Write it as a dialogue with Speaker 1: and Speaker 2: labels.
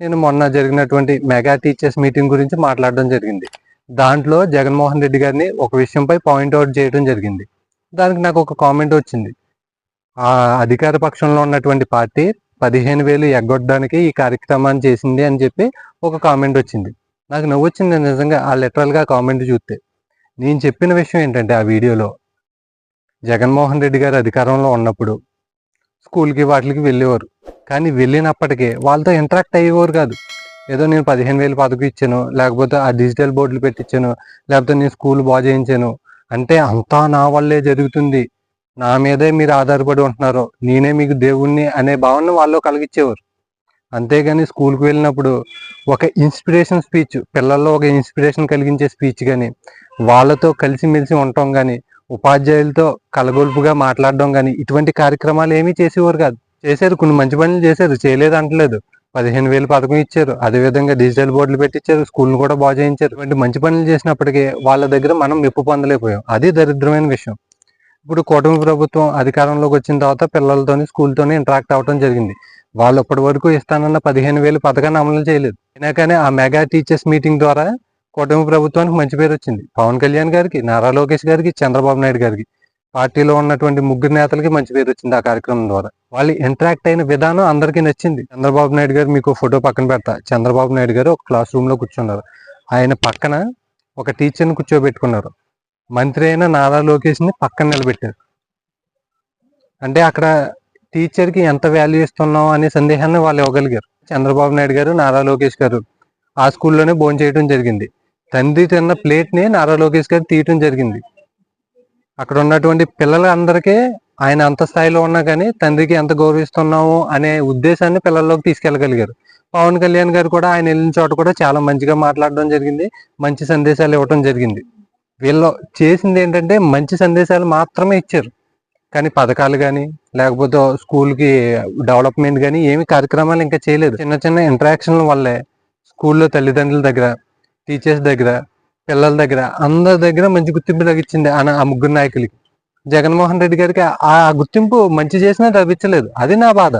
Speaker 1: నేను మొన్న జరిగినటువంటి మెగా టీచర్స్ మీటింగ్ గురించి మాట్లాడడం జరిగింది. దాంట్లో జగన్మోహన్ రెడ్డి గారిని ఒక విషయంపై పాయింట్ అవుట్ చేయడం జరిగింది. దానికి నాకు ఒక కామెంట్ వచ్చింది. ఆ అధికార పక్షంలో ఉన్నటువంటి పార్టీ పదిహేను వేలు ఎగ్గొట్టడానికి ఈ కార్యక్రమాన్ని చేసింది అని చెప్పి ఒక కామెంట్ వచ్చింది. నాకు నవ్వు వచ్చింది నిజంగా ఆ literal కామెంట్ చూస్తే. నేను చెప్పిన విషయం ఏంటంటే ఆ వీడియోలో జగన్మోహన్ రెడ్డి గారు అధికారంలో ఉన్నప్పుడు స్కూల్కి వాటికి వెళ్ళేవారు. కానీ వెళ్ళినప్పటికే వాళ్ళతో ఇంటరాక్ట్ అయ్యేవారు కాదు. ఏదో నేను పదిహేను వేలు పథకం ఇచ్చాను లేకపోతే ఆ డిజిటల్ బోర్డులు పెట్టించాను లేకపోతే నేను స్కూల్ బాగు చేయించాను. అంటే అంతా నా వల్లే జరుగుతుంది. నా మీదే మీరు ఆధారపడి ఉంటున్నారు. నేనే మీకు దేవుణ్ణి అనే భావన వాళ్ళు కలిగించేవారు అంతేగాని స్కూల్కి వెళ్ళినప్పుడు ఒక ఇన్స్పిరేషన్ స్పీచ్ పిల్లల్లో ఒక ఇన్స్పిరేషన్ కలిగించే స్పీచ్ కానీ వాళ్ళతో కలిసిమెలిసి ఉండటం కానీ ఉపాధ్యాయులతో కలగొల్పుగా మాట్లాడడం కానీ ఇటువంటి కార్యక్రమాలు ఏమీ చేసేవారు కాదు. చేశారు. కొన్ని మంచి పనులు చేశారు. చేయలేదు అంటలేదు పదిహేను వేలు పథకం ఇచ్చారు. అదేవిధంగా డిజిటల్ బోర్డులు పెట్టించారు స్కూల్ను కూడా బాగు చేయించారు. ఇటువంటి మంచి పనులు చేసినప్పటికీ వాళ్ళ దగ్గర మనం మెప్పు పొందలేకపోయాం. అది దరిద్రమైన విషయం. ఇప్పుడు కూటమి ప్రభుత్వం అధికారంలోకి వచ్చిన తర్వాత పిల్లలతోని స్కూల్తోని ఇంటరాక్ట్ అవ్వడం జరిగింది. వాళ్ళు ఇప్పటి వరకు ఇస్తానన్న పదిహేను వేలు పథకాన్ని అమలు చేయలేదు. అయినా కానీ ఆ మెగా టీచర్స్ మీటింగ్ ద్వారా కూటమి ప్రభుత్వానికి మంచి పేరు వచ్చింది. పవన్ కళ్యాణ్ గారికి నారా లోకేష్ గారికి చంద్రబాబు నాయుడు గారికి. పార్టీలో ఉన్నటువంటి ముగ్గురు నేతలకి మంచి పేరు వచ్చింది ఆ కార్యక్రమం ద్వారా. వాళ్ళు ఇంటరాక్ట్ అయిన విధానం అందరికీ నచ్చింది. చంద్రబాబు నాయుడు గారు మీకు ఫోటో పక్కన పెడతా. చంద్రబాబు నాయుడు గారు ఒక క్లాస్ రూమ్లో కూర్చున్నారు. ఆయన పక్కన ఒక టీచర్ని కూర్చోబెట్టుకున్నారు. మంత్రి అయిన నారా లోకేష్ని పక్కన నిలబెట్టారు. అంటే అక్కడ టీచర్కి ఎంత వాల్యూ ఇస్తున్నాం అనే సందేహాన్ని వాళ్ళు ఇవ్వగలిగారు. చంద్రబాబు నాయుడు గారు నారా లోకేష్ గారు ఆ స్కూల్లోనే భోజనం చేయడం జరిగింది. తండ్రి తిన్న ప్లేట్ని నారా లోకేష్ గారు తీయటం జరిగింది. అక్కడ ఉన్నటువంటి పిల్లలందరికీ ఆయన అంత స్థాయిలో ఉన్నా కానీ తండ్రికి ఎంత గౌరవిస్తున్నాము అనే ఉద్దేశాన్ని పిల్లల్లోకి తీసుకెళ్ళగలిగారు. పవన్ కళ్యాణ్ గారు కూడా ఆయన వెళ్ళిన చోట కూడా చాలా మంచిగా మాట్లాడడం జరిగింది మంచి సందేశాలు ఇవ్వటం జరిగింది. వీళ్ళు చేసింది ఏంటంటే మంచి సందేశాలు మాత్రమే ఇచ్చారు. కానీ పథకాలు కానీ లేకపోతే స్కూల్కి డెవలప్మెంట్ కానీ ఏమి కార్యక్రమాలు ఇంకా చేయలేదు. చిన్న చిన్న ఇంటరాక్షన్ల వల్లే స్కూల్లో తల్లిదండ్రుల దగ్గర టీచర్స్ దగ్గర పిల్లల దగ్గర అందరి దగ్గర మంచి గుర్తింపు తగ్గించింది ఆ ఆ ముగ్గురు నాయకులకి. జగన్మోహన్ రెడ్డి గారికి ఆ గుర్తింపు మంచి చేసినా లభించలేదు అది నా బాధ.